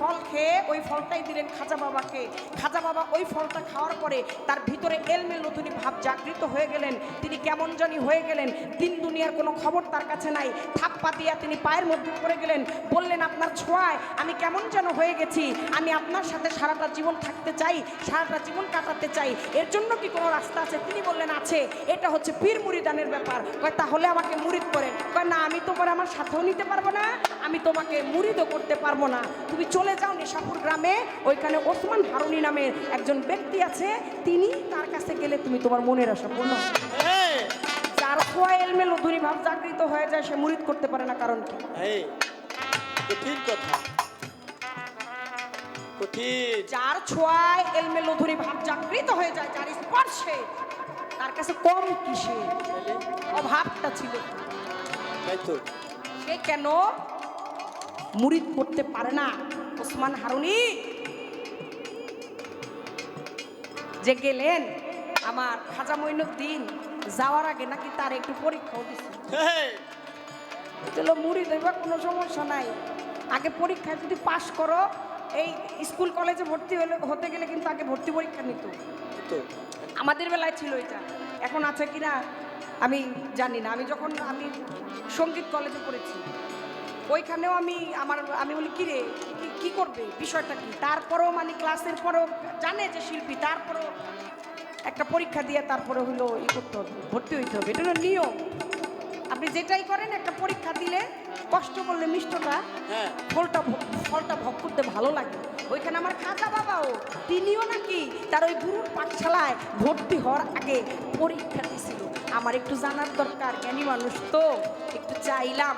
ফল খেয়ে ওই ফলটাই দিলেন খাজা বাবাকে। খাজা বাবা ওই ফলটা খাওয়ার পরে তার ভিতরে এলমেল নতুনি ভাব জাগৃত হয়ে গেলেন। তিনি কেমন জানি হয়ে গেলেন। দিন দুনিয়ার কোনো খবর তার কাছে নাই। থাপ্পা দিয়া তিনি পায়ের মধ্যে পড়ে গেলেন। বললেন, আপনার ছোঁয়ায় আমি কেমন যেন হয়ে গেছি। আমি আপনার সাথে সারাটা জীবন থাকতে চাই, সারাটা জীবন কাটাতে চাই। এর জন্য কি কোনো রাস্তা আছে? তিনি বললেন, আছে। এটা হচ্ছে পীর মুরিদানের ব্যাপার। কয়, তাহলে আমাকে মুরিদ করেন। কয়, না, আমি তোমার আমার সাথেও নিতে পারব না। আমি তোমাকে মুরিদও করতে পারব না। তুমি চলে যাও নিশাপুর গ্রামে। ওইখানে ওসমান হারুনি নামের একজন ব্যক্তি আছে। তিনি তার কাছে গেলে তুমি তোমার মনের আশা পূর্ণ যার খোয়া এলমেল ধনী ভাব জাগৃত হয়ে যায় সে মুরিদ করতে পারে না কারণ কি? কথা। যার ছোঁয়ায় এলমে লধুরি ভাব জাগৃত হয়ে যায় যার স্পর্শে তার কাছে কম কিসে? অভাবটা ছিল। সে কেন মুরিদ করতে পারে না? ওসমান হারুনি যে গেলেন আমার খাজা মঈনুদ্দিন যাওয়ার আগে নাকি তার একটু পরীক্ষাও দিচ্ছে এই, চলো মুড়ি দেবা কোনো সমস্যা নাই আগে পরীক্ষায় যদি পাশ করো এই স্কুল কলেজে ভর্তি হলে হতে গেলে কিন্তু আগে ভর্তি পরীক্ষা নিত। আমাদের বেলায় ছিল এটা। এখন আছে কিনা আমি জানি না। আমি যখন আমি সংগীত কলেজে পড়েছি। ওইখানেও আমি আমার আমি বলি কিরে কি- কি করবে? বিষয়টা কি? তারপরেও মানে ক্লাসের পরেও জানে যে শিল্পী তারপরেও একটা পরীক্ষা দিয়ে তারপরে হলো ই করতে হবে ভর্তি হইতে হবে। এটা হলো নিয়ম। আপনি যেটাই করেন একটা পরীক্ষা দিলে কষ্ট করলে মিষ্টটা হ্যাঁ। ফলটা ফলটা ভোগ করতে ভালো লাগে। ওইখানে আমার খাজা বাবাও তিনিও নাকি তার ওই গুরুর পাঠশালায় ভর্তি হওয়ার আগে পরীক্ষা দিয়েছিল আমার একটু জানার দরকার জ্ঞানী মানুষ তো একটু চাইলাম।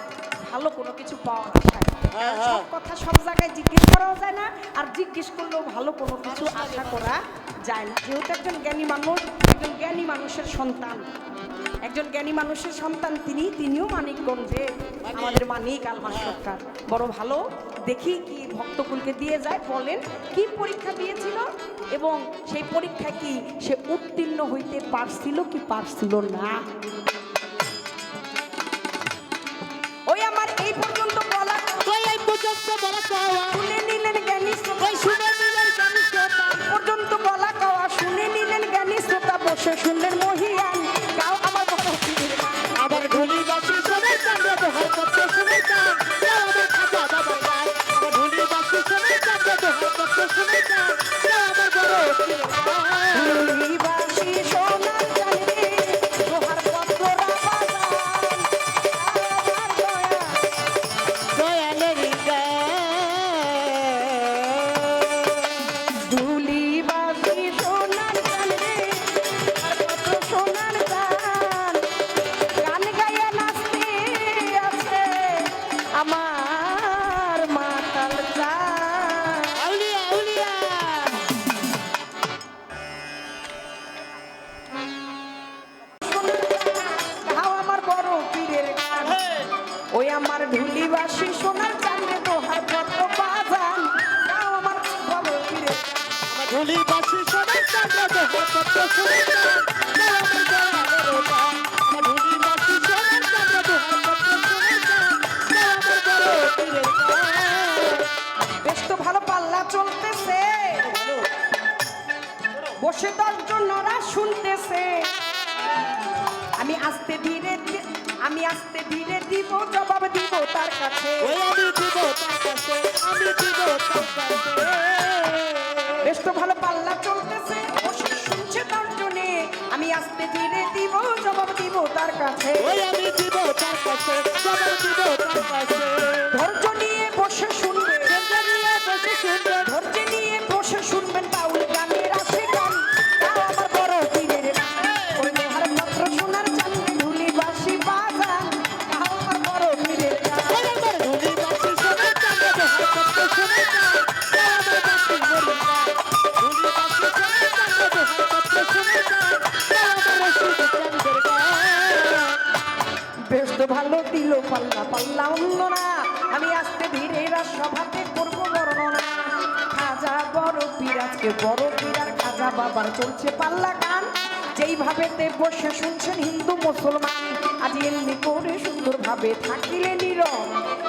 ভালো কোনো কিছু পাওয়া যায় হ্যাঁ, হ্যাঁ। সব কথা সব জায়গায় জিজ্ঞেস করাও যায় না আর জিজ্ঞেস করলেও ভালো কোনো কিছু আশা করা যায় না। যেহেতু একজন জ্ঞানী মানুষ একজন জ্ঞানী মানুষের সন্তান। একজন জ্ঞানী মানুষের সন্তান তিনি তিনিও মানিকগঞ্জে আমাদের মানিক আলমাস সরকার। বড় ভালো দেখি কি ভক্তকুলকে দিয়ে যায় বলেন কি পরীক্ষা দিয়েছিল এবং সেই পরীক্ষা কি সে উত্তীর্ণ হইতে পারছিল কি পারছিল না। শুনলেন বসে দশজন নরা শুনতেছে। আমি আস্তে ধীরে আমি আস্তে ধীরে দিব জবাব দিব তার কাছে। আমি দিব তার কাছে আমি দিব তার কাছে। বেশ তো ভালো পাল্লা তার ওই আমি দিব তার কাছে জবাব দিব তার কাছে ধৈর্য নিয়ে বসে তে বসে শুনছেন হিন্দু মুসলমান। আজ এমনি করে সুন্দরভাবে থাকিলে নীরব।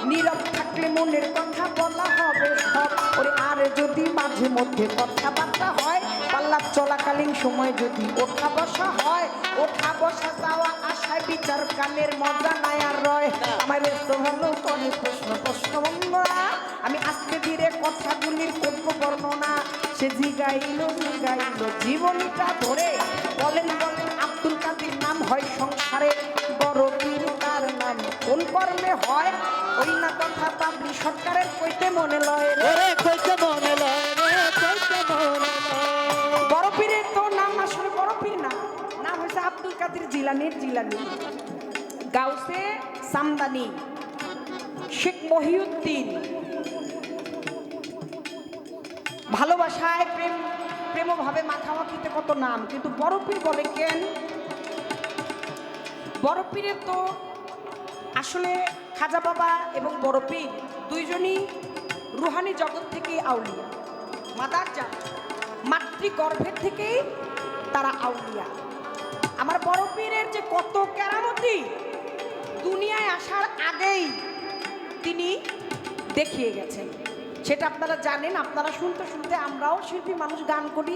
নীরব থাকলে মনের কথা বলা হবে সব। ওরে, আর যদি মাঝে মধ্যে কথাবার্তা হয় পাল্লার চলাকালীন সময় যদি ওঠা বসা হয়, ওঠা বসা যাওয়া আশায় বিচার কানের মজা নাই আর রয়। আমার ব্যস্ত ভালো করে প্রশ্ন প্রশ্ন আমি আজকে ধীরে কথাগুলির করব বর্ণনা সে জিগাইল জিগাইল জীবনীটা ধরে। বলেন বলেন আব্দুল কাদির নাম হয় সংসারে বড় পীর তার নাম কোন কর্মে হয়। ওই না কথা পাবলি সরকারের কইতে মনে লয় রে। কইতে মনে লয় রে কইতে মনে লয়। বড় পীরের তো নাম আসলে বড় পীর না। নাম হয়েছে আব্দুল কাদের জিলানির জিলানি। গাউসে সামদানি শেখ মহিউদ্দিন। ভালোবাসায় প্রেম, প্রেমভাবে মাখামাখিতে কত নাম, কিন্তু বড় পীর বলে কেন? বড় পীরের তো আসলে খাজা বাবা এবং বড় পীর দুইজনই রুহানি জগৎ থেকেই আউলিয়া। মাদার যা মাতৃগর্ভের থেকেই তারা আউলিয়া। আমার বড় পীরের যে কত কেরামতি দুনিয়ায় আসার আগেই তিনি দেখিয়ে গেছেন। সেটা আপনারা জানেন, আপনারা শুনতে শুনতে আমরাও শিল্পী মানুষ গান করি।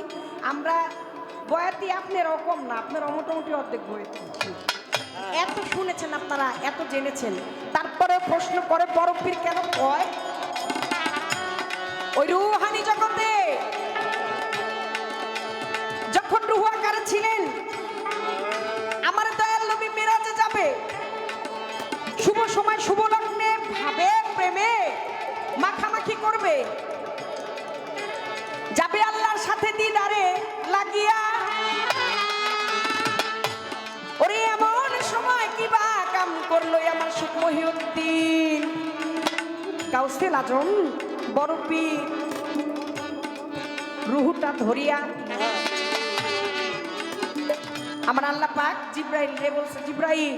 আমরা বয়াতি আপনি এরকম না, আপনারা মোটামুটি অর্ধেক বয়াতি। এত শুনেছেন আপনারা, এত জেনেছেন। তারপরে প্রশ্ন করে বড় পীর কেন কয়? ওই রুহানি জগতে যখন রুহু আকারে ছিলেন, আমার দয়াল নবী মেরাজে যাবে। করবে? যাবে আল্লাহর সাথে দিদারে লাগিয়া। ওরে এমন সময় কি বা কাম করল আমার সুখ মহিউদ্দিন? কাউসেল আজম বড় রুহুটা ধরিয়া। আমার আল্লাহ পাক জিব্রাইল রে বলছে, জিব্রাইল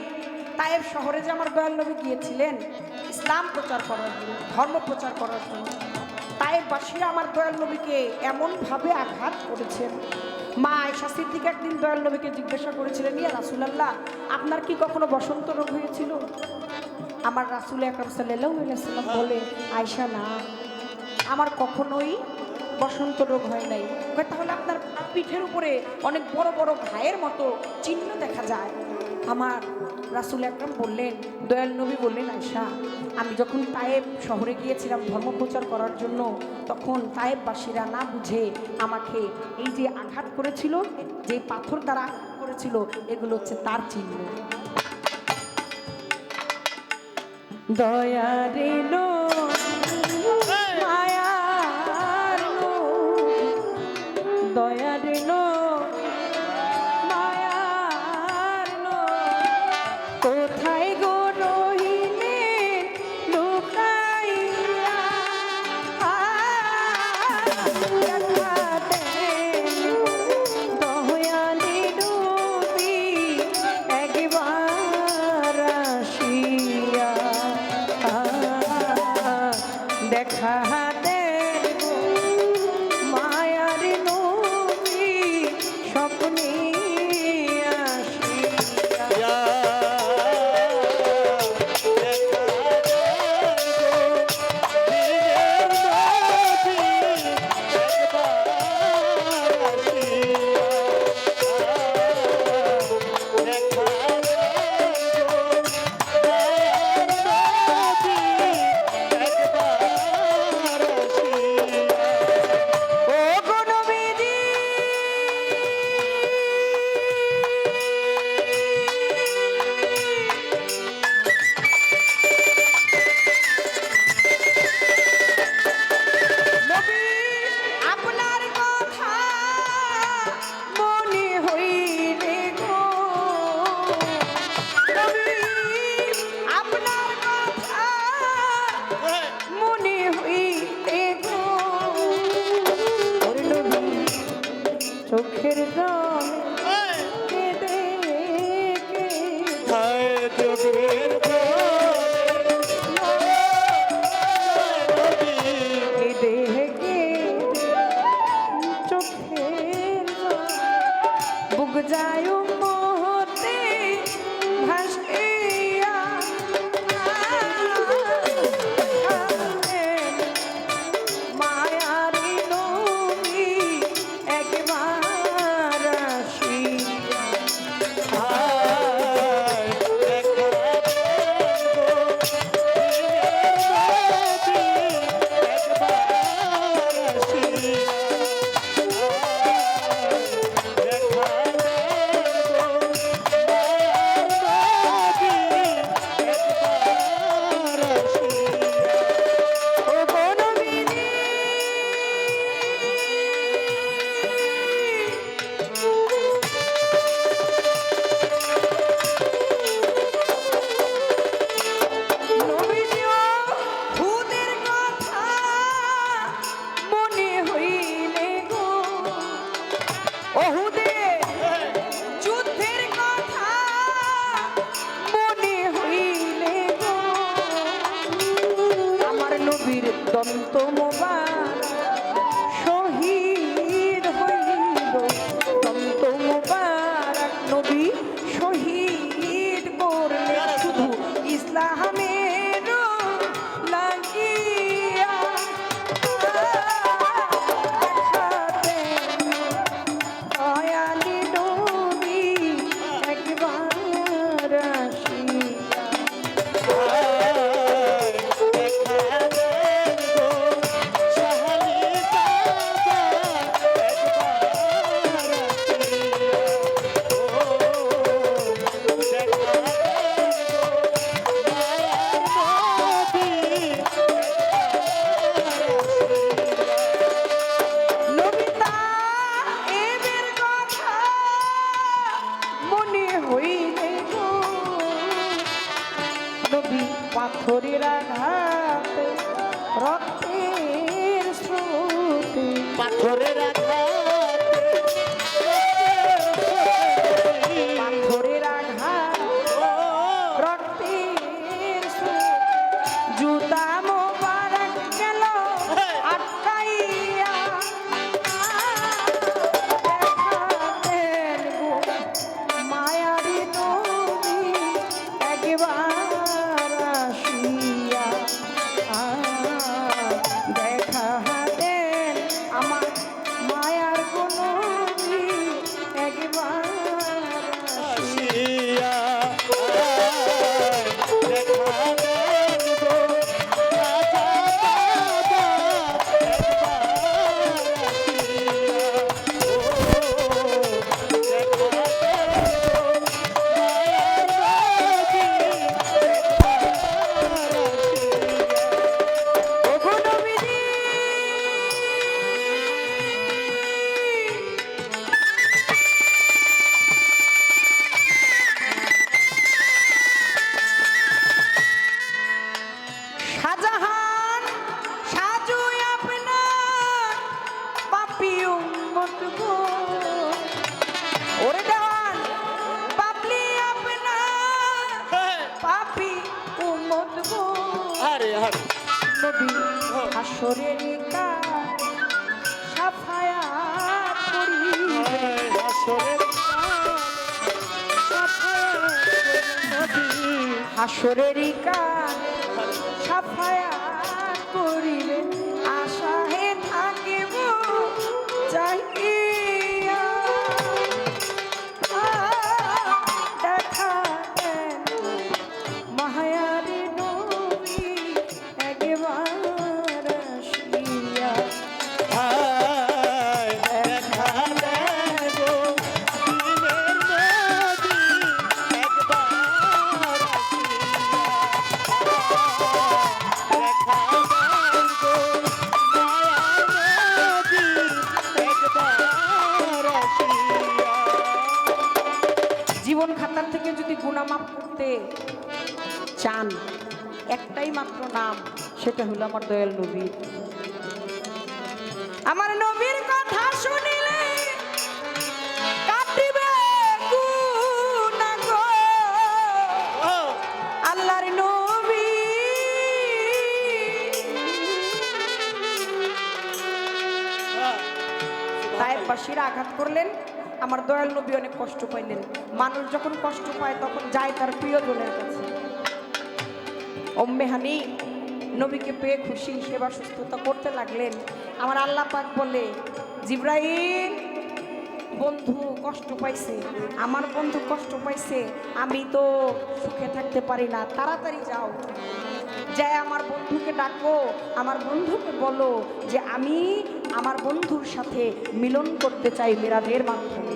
তায়েব শহরে যে আমার দয়াল নবী গিয়েছিলেন ইসলাম প্রচার করার জন্য, ধর্ম প্রচার করার জন্য তায়েববাসীরা আমার দয়াল নবীকে এমনভাবে আঘাত করেছেন। মা আয়সা সিদ্দিক একদিন দয়াল নবীকে জিজ্ঞাসা করেছিলেন, ইয়া রাসুলাল্লাহ, আপনার কি কখনো বসন্ত রোগ হয়েছিল? আমার রাসুল সাল্লাহ সাল্লাম বলে আয়সা না, আমার কখনোই বসন্ত রোগ হয় নাই। তাহলে আপনার পিঠের উপরে অনেক বড় বড় ঘায়ের মতো চিহ্ন দেখা যায়। আমার রাসুল আকরাম বললেন, দয়াল নবী বললেন আয়সা আমি যখন তায়েব শহরে গিয়েছিলাম ধর্ম প্রচার করার জন্য, তখন তায়েববাসীরা না বুঝে আমাকে এই যে আঘাত করেছিল, যে পাথর দ্বারা আঘাত করেছিল, এগুলো হচ্ছে তার চিহ্ন। দয়া রেলো রে আঘাত করলেন, আমার দয়াল নবী অনেক কষ্ট পাইলেন। মানুষ যখন কষ্ট পায়, তখন যায় তার প্রিয়জনের কাছে। অম্মেহানি নবীকে পেয়ে খুশি, সেবা সুস্থতা করতে লাগলেন। আমার আল্লাহ পাক বলে জিব্রাহিম বন্ধু কষ্ট পাইছে, আমার বন্ধু কষ্ট পাইছে, আমি তো সুখে থাকতে পারি না, তাড়াতাড়ি যাও। যাই আমার বন্ধুকে ডাকো, আমার বন্ধুকে বলো যে, আমি আমার বন্ধুর সাথে মিলন করতে চাই মেরাজের মাধ্যমে।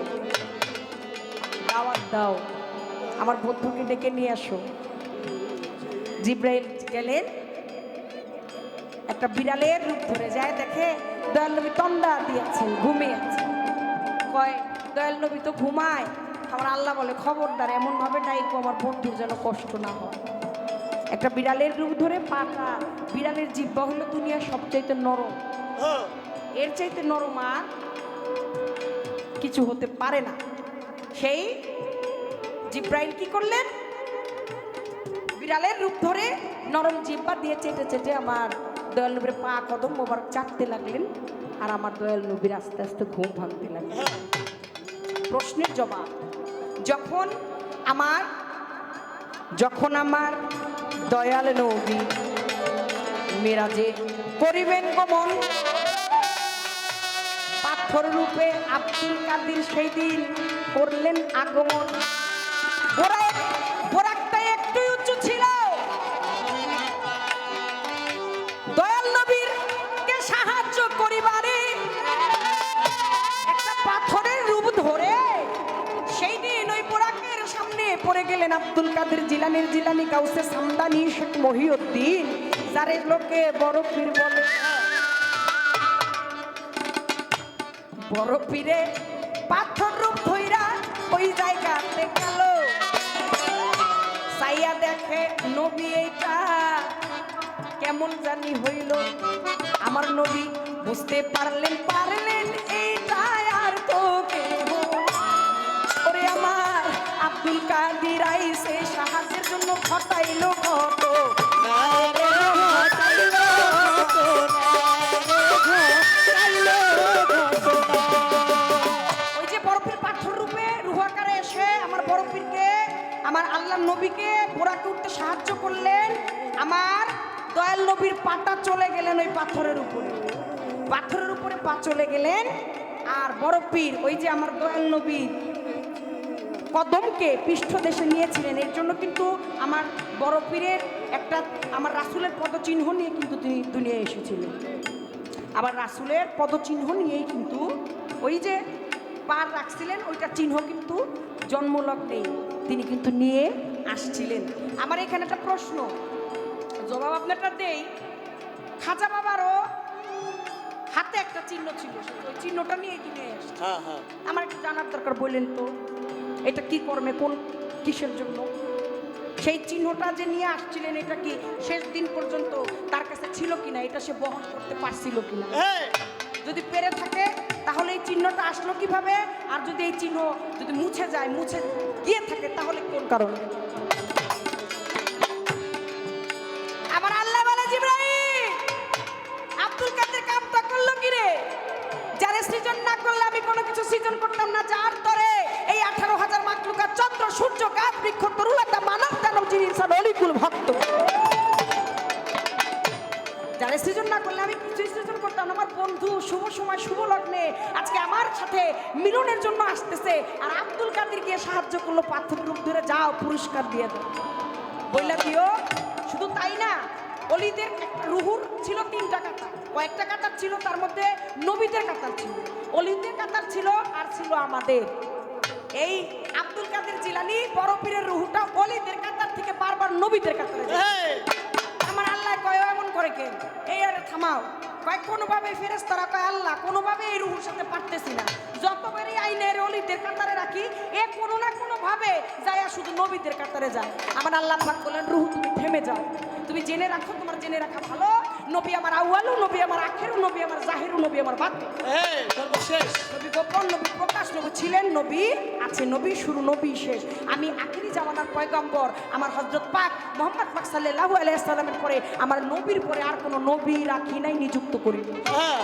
দাওয়াত দাও। আমার বন্ধুকে ডেকে নিয়ে আসো। জিব্রাইল গেলেন। একটা বিড়ালের রূপ ধরে যায়, দেখে দয়াল নবী তন্ডা দিয়েছেন, ঘুমিয়ে আছে। কয়, দয়াল নবী তো ঘুমায়। আমার আল্লাহ বলে, খবরদার, এমনভাবে ডাইকো, আমার বন্ধুর যেন কষ্ট না হয়। একটা বিড়ালের রূপ ধরে পাটা বিড়ালের জিব্বা হলো দুনিয়ার সবচাইতে নরম। হ্যাঁ। এর চাইতে নরম আর কিছু হতে পারে না। সেই জিব্রাইল কি করলেন? বিড়ালের রূপ ধরে নরম জিব্বা দিয়ে চেটে চেটে আমার দয়াল নবীর পা কদম মোবারক চাটতে লাগলেন আর আমার দয়াল নবীর আস্তে আস্তে ঘুম ভাঙতে লাগলেন। প্রশ্নের জবাব, যখন আমার যখন আমার দয়াল নবী মেরাজে করিবেন গমন পাথর রূপে আব্দুল কাদির সেই দিন করলেন আগমন। পাথরের রূপ ধরে সেই দিন ওই সামনে পড়ে গেলেন আব্দুল কাদের জিলানির জিলানি কাউসে সামদানি শেখ মহিউদ্দিন, যারে লোকে বড় পীর বলে বড় পীরে পাথর রূপ ধইরা ওই জায়গাতে গেল। সাইয়া দেখে, নবী, এইটা কেমন জানি হইল? আমার নবী বুঝতে পারলেন পারলেন এইটা আর তো কেহ। ওরে আমার আব্দুল কাদির আমার আল্লাহ নবীকে বোরাকে উঠতে সাহায্য করলেন। আমার দয়াল নবীর পাটা চলে গেলেন ওই পাথরের উপরে। পাথরের উপরে পা চলে গেলেন। আর বড় পীর, ওই যে আমার দয়াল নবী, কদমকে পৃষ্ঠ দেশে নিয়েছিলেন। এর জন্য কিন্তু আমার বড় পীরের একটা, আমার রাসুলের পদচিহ্ন নিয়ে কিন্তু তিনি দুনিয়ায় এসেছিলেন। আবার রাসুলের পদচিহ্ন নিয়েই কিন্তু ওই যে পার রাখছিলেন, ওইটা চিহ্ন কিন্তু জন্মলগ্নেই। তিনি কিন্তু নিয়ে আসছিলেন। আমার এখানে একটা প্রশ্ন। জবাব আপনারটা দেই। খাজা বাবারও হাতে একটা চিহ্ন ছিল। ওই চিহ্নটা নিয়ে কিনে হ্যাঁ হ্যাঁ। আমার একটু জানার দরকার বললেন তো। এটা কি কর্মে? কোন কিসের জন্য? সেই চিহ্নটা যে নিয়ে আসছিলেন এটা কি শেষ দিন পর্যন্ত তার কাছে ছিল কিনা? এটা সে বহন করতে পারছিল কিনা? যদি পেরে থাকে তাহলে আসলো কীভাবে? আর যদি এই চিহ্ন যদি মুছে যায়, মুছে গিয়ে থাকে, তাহলে কোন কারণে? আমার আল্লাহ বলে আব্দুল সৃজন না করলে আমি কোনো কিছু সৃজন করতাম না। যার তরে এই আঠারো হাজার চন্দ্র, সূর্য, গাছ, বৃক্ষ মানব যিনি অলিকুল ভক্ত। যারা সৃজন না করলে আমি সৃজন করতাম আমার বন্ধু, শুভ সময়, শুভ লগ্নে আজকে আমার সাথে মিলনের জন্য আসতেছে। আর আব্দুল কাদের গিয়ে সাহায্য করল পাথর রূপ ধরে যাও পুরস্কার দিয়ে দাও। বললা দিও শুধু তাই না অলিদের রুহুর ছিল তিনটা কাতার। কয়েকটা কাতার ছিল তার মধ্যে নবীদের কাতার ছিল। অলিদের কাতার ছিল আর ছিল আমাদের। এই আব্দুল কাদের জিলানি বড় পীরের রুহুটা অলিদের কাতার থেকে বারবার নবীদের কাতারে আমার আল্লাহ কয় এমন করে কেন? এই আরে থামাও। কয়, কোনোভাবে ফেরেস তারা কয়, আল্লাহ, কোনোভাবে এই রুহুর সাথে পারতেছি না। যতবারই আইনের অলিদের কাতারে রাখি, এ কোনো না কোনো ভাবে যায় শুধু নবীদের কাতারে যায়। আমার আল্লাহ পাক বলেন, রুহু, তুমি থেমে যাও। তুমি জেনে রাখো, তোমার জেনে রাখা ভালো। নবী আমার আউয়ালু নবী আমার আখেরু নবী আমার জাহিরু নবী আমার এই, সর্বশেষ। নবী গোপন নবী প্রকাশ নবী ছিলেন নবী আছে নবী শুরু নবী শেষ। আমি আখিরি জামানার পয়গম্বর আমার হজরত পাক মোহাম্মদ পাক সাল্লাল্লাহু আলাইহি সাল্লামের পরে আমার নবীর পরে আর কোনো নবী রাখি নাই নিযুক্ত করি হ্যাঁ।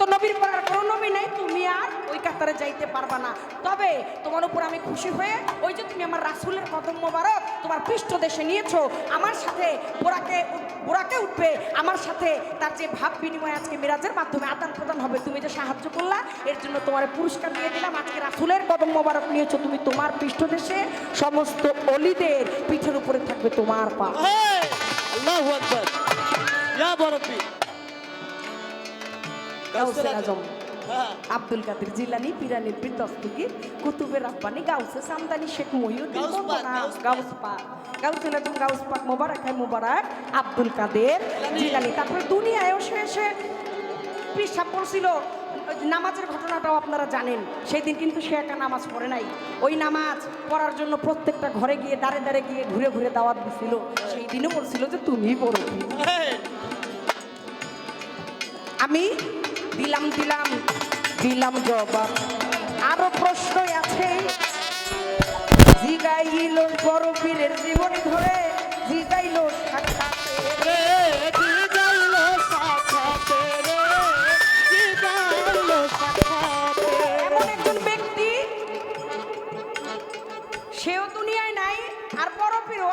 তো নবীর পর কোনো নবী নেই তুমি আর ওই কাতারে যাইতে পারবা না। তবে তোমার উপর আমি খুশি হয়ে ওই যে তুমি আমার রাসূলের কদম মোবারক তোমার পৃষ্ঠ দেশে নিয়েছো আমার সাথে বোরাকে বোরাকে উঠবে আমার সাথে তার যে ভাব বিনিময় আজকে মিরাজের মাধ্যমে আদান প্রদান হবে তুমি যে সাহায্য করলা এর জন্য তোমার পুরস্কার দিয়ে দিলাম আজকে রাসূলের কদম মোবারক নিয়েছো তুমি তোমার পৃষ্ঠ দেশে সমস্ত অলিদের পিঠের উপরে থাকবে তোমার পা। আল্লাহু আকবার। ইয়া বরফি। গাউসে আজম। হ্যাঁ আব্দুল কাদের জিলানি পিরানির দস্তগি কুতুবের রাব্বানি গাউসে সামদানি শেখ মহিউদ্দিন গাউস পাক, আজম গাউস পাক। মোবারক হয় মোবারক। আব্দুল কাদের জিলানী। তারপরে দুনিয়ায়ও সে এসে পিসাব পড়ছিল নামাজের ঘটনাটাও আপনারা জানেন। সেই দিন কিন্তু সে একা নামাজ পড়ে নাই। ওই নামাজ পড়ার জন্য প্রত্যেকটা ঘরে গিয়ে দাঁড়ে দাঁড়ে গিয়ে ঘুরে ঘুরে দাওয়াত দিছিল। সেই দিনও বলছিল যে তুমি পড়ো। আমি দিলাম দিলাম দিলাম জবাব। আরও প্রশ্ন আছে। জিগাইল বড় পীরের জীবনী ধরে, জিগাইল সেও দুনিয়ায় নাই, আর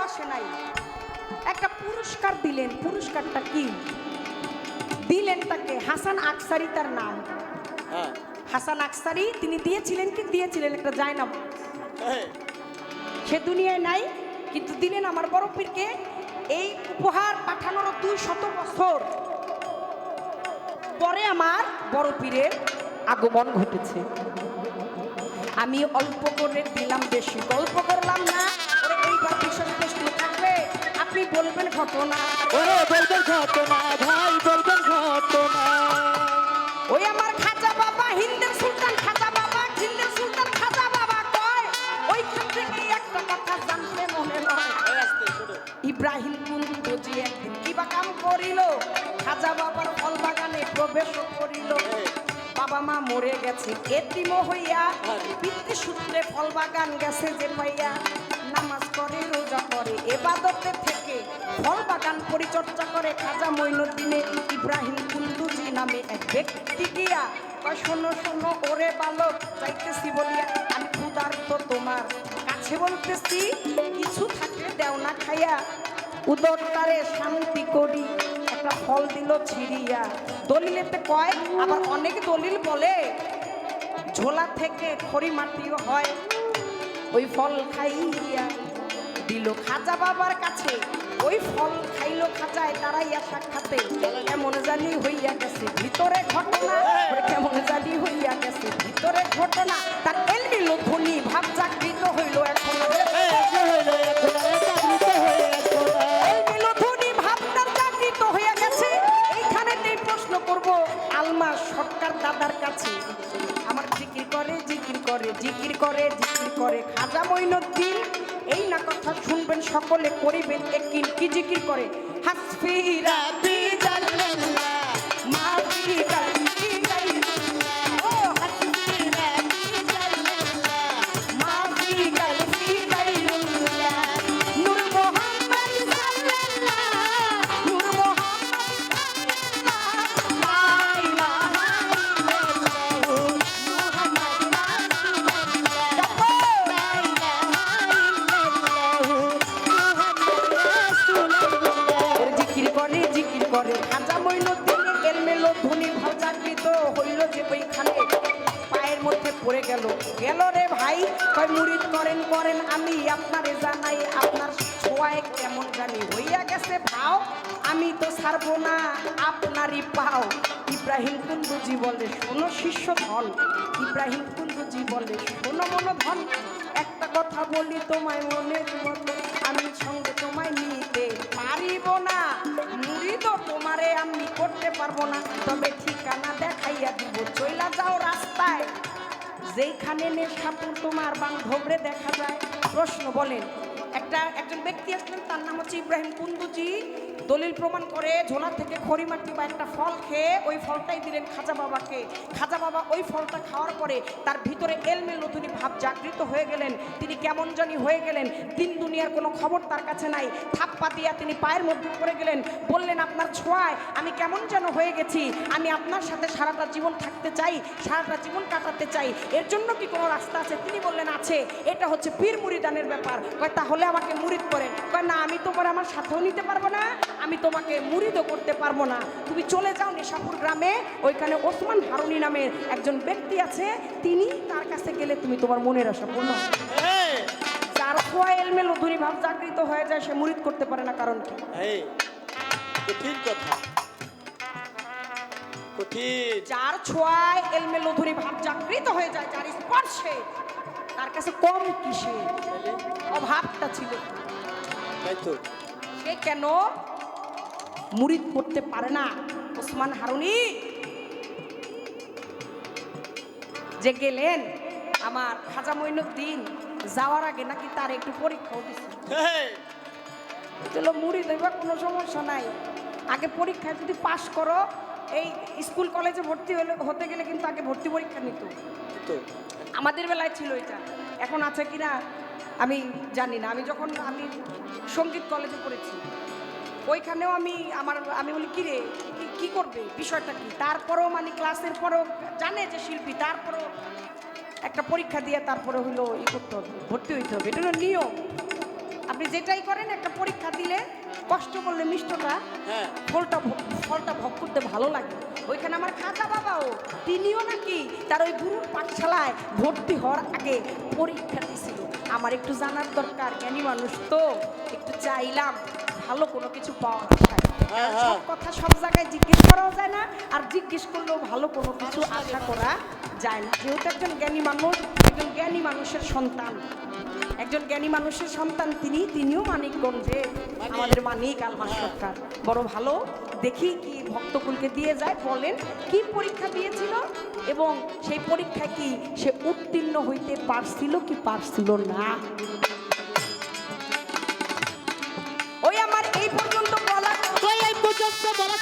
আসে নাই। একটা পুরস্কার দিলেন। পুরস্কারটা কি? দিলেন তাকে হাসান আকসারি তার নাম। হ্যাঁ। হাসান আকসারি তিনি দিয়েছিলেন কি? দিয়েছিলেন একটা জায়নাম। এই, সে দুনিয়ায় নাই কিন্তু দিলেন আমার বড় পীরকে এই উপহার পাঠানোর দুই শত বছর পরে আমার বড় পীরের আগমন ঘটেছে। আমি অল্প করে দিলাম বেশি গল্প করলাম না। আপনি বলবেন ঘটনা। ওরে বলবেন ঘটনা ভাই বলবেন ঘটনা। ওই আমার খাজা বাবা হিন্দের সুলতান খাজা বাবা হিন্দের সুলতান খাজা বাবা কয় ওইখান থেকে একটা কথা জানতে মনে ছোটো। ইব্রাহিম কুন্দ যে একদিন কি বা কাম করিল খাজা বাবার ফল বাগানে প্রবেশ করিল। বাবা মা মরে গেছে এতিম হইয়া পিতৃ সূত্রে ফল বাগান গেছে যে পাইয়া নামাজ করে রোজা করে। এবাদতে থেকে বাগান পরিচর্যা করে খাজা মইনুদ্দিনে ইব্রাহিম কুন্দুজি নামে এক ব্যক্তি গিয়া শোনো শোনো, ওরে বালক চাইতেছি বলিয়া, আমি ক্ষুধার্ত তোমার কাছে বলতেছি, কিছু থাকলে দেও না খাইয়া। উদরটারে শান্তি করি, একটা ফল দিল ছিড়িয়া। দলিলেতে কয়, আবার অনেক দলিল বলে, ঝোলা থেকে খড়ি মাটিও হয়। ওই ফল খাইয়া দিল খাজা বাবার কাছে। ওই ফল খাইলো খাজায় দাঁড়াইয়া সাক্ষাতে কেমন জানি হইয়া গেছে ভিতরে ঘটনা কেমন জানি হইয়া গেছে ভিতরে ঘটনা তার এলমি লক্ষণী ভাব জাগৃত হইল এখন হয়ে হয়ে কাছে আমার জিকির করে জিকির করে জিকির করে জিকির করে খাজা মঈনুদ্দিন এই না কথা শুনবেন সকলে করিবেন একিন কি জিকির করে? হাসফি ইব্রাহিম বলে শোনো শিষ্য ধন। ইব্রাহিম কুন্দুজি বলে শোনো মনো ধন একটা কথা বলি তোমায় মনে আমি সঙ্গে তোমায় নিতে পারিব না। মুড়ি তো তোমারে আমি করতে পারব না, তবে ঠিকানা দেখাইয়া দিব। চইলা যাও রাস্তায়। যেইখানে নেশাপুর তোমার বান্ধবরে দেখা যায়, প্রশ্ন বলেন একটা একজন ব্যক্তি আসলেন, তার নাম হচ্ছে ইব্রাহিম কুন্দুজি। দলিল প্রমাণ করে ঝোলা থেকে খড়িমাটি বা একটা ফল খেয়ে ওই ফলটাই দিলেন খাজা বাবাকে। খাজা বাবা ওই ফলটা খাওয়ার পরে তার ভিতরে এলমেল নতুনি ভাব জাগৃত হয়ে গেলেন। তিনি কেমন জানি হয়ে গেলেন, দিন দুনিয়ার কোনো খবর তার কাছে নাই। থাপ্পা দিয়া তিনি পায়ের মধ্যে পড়ে গেলেন, বললেন, আপনার ছোঁয়ায় আমি কেমন যেন হয়ে গেছি। আমি আপনার সাথে সারাটা জীবন থাকতে চাই, সারাটা জীবন কাটাতে চাই। এর জন্য কি কোনো রাস্তা আছে? তিনি বললেন, আছে। এটা হচ্ছে পীর মুরিদানের ব্যাপার। তাহলে আমাকে মুরিদ করেন কয় না আমি তোমার আমার সাথেও নিতে পারব না আমি তোমাকে মুরিদও করতে পারব না। তুমি চলে যাও নিশাপুর গ্রামে ওইখানে ওসমান হারুনি নামের একজন ব্যক্তি আছে তিনি তার কাছে গেলে তুমি তোমার মনের আশা পূর্ণ যার খোয়া এলমে লধুরি ভাব জাগৃত হয়ে যায় সে মুরিদ করতে পারে না কারণ কি? কথা। যার ছোঁয়ায় এলমে লধুরি ভাব জাগৃত হয়ে যায় যার স্পর্শে তার কাছে কম কিসে? অভাবটা ছিল। সে কেন মুরিদ করতে পারে না? ওসমান হারুনি যে গেলেন আমার খাজা মঈনুদ্দিন যাওয়ার আগে নাকি তার একটু পরীক্ষাও চলো মুড়ি দেবা কোনো সমস্যা নাই। আগে পরীক্ষায় যদি পাশ করো এই স্কুল কলেজে ভর্তি হলে হতে গেলে কিন্তু আগে ভর্তি পরীক্ষা নিত। আমাদের বেলায় ছিল এটা। এখন আছে কি না আমি জানি না। আমি যখন আমি সংগীত কলেজে পড়েছি ওইখানেও আমি আমার আমি বলি কী রে কি- করবে? বিষয়টা কি? তারপরেও মানে ক্লাসের পরেও জানে যে শিল্পী তারপরেও একটা পরীক্ষা দিয়ে তারপরে হলো ই করতে হবে ভর্তি হইতে হবে। এটা হলো নিয়ম। আপনি যেটাই করেন একটা পরীক্ষা দিলে কষ্ট করলে মিষ্টটা হ্যাঁ। ফলটা ফলটা ভোগ করতে ভালো লাগে। ওইখানে আমার খাজা বাবাও তিনিও নাকি তার ওই গুরুর পাঠশালায় ভর্তি হওয়ার আগে পরীক্ষা দিছিল। আমার একটু জানার দরকার জ্ঞানী মানুষ তো একটু চাইলাম ভালো কোনো কিছু পাওয়া আশায়। হ্যাঁ, সব হ্যাঁ। কথা সব জায়গায় জিজ্ঞেস করাও যায় না আর জিজ্ঞেস করলেও ভালো কোনো কিছু আশা করা যায় না। যেহেতু একজন জ্ঞানী মানুষ একজন জ্ঞানী মানুষের সন্তান। একজন জ্ঞানী মানুষের সন্তান তিনি তিনিও মানিকগঞ্জে আমাদের মানিক আলমাস সরকার। বড় ভালো দেখি কি ভক্তকুলকে দিয়ে যায় বলেন কি পরীক্ষা দিয়েছিল এবং সেই পরীক্ষা কি সে উত্তীর্ণ হইতে পারছিল কি পারছিল না? ওই আমার এই পর্যন্ত বলা তো এই পর্যন্ত বলা